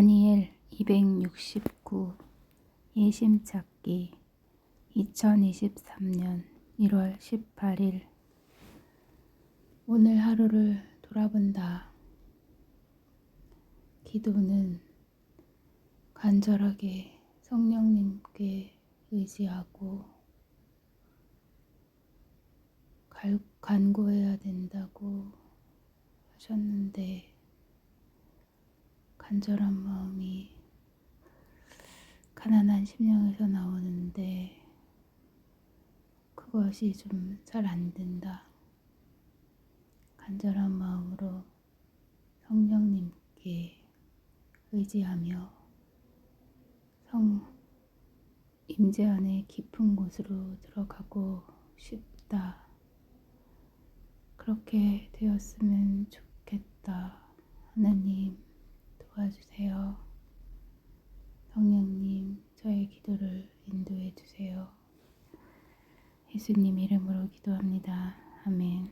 다니엘 269 예심 찾기 2023년 1월 18일 오늘 하루를 돌아본다. 기도는 간절하게 성령님께 의지하고 갈- 간구해야 된다고 하셨는데 간절한 마음이 가난한 심령에서 나오는데 그것이 좀 잘 안 된다. 간절한 마음으로 성령님께 의지하며 성 임재 안에 깊은 곳으로 들어가고 싶다. 그렇게 되었으면 좋겠다. 하나님 도와주세요. 성령님 저의 기도를 인도해 주세요. 예수님 이름으로 기도합니다. 아멘.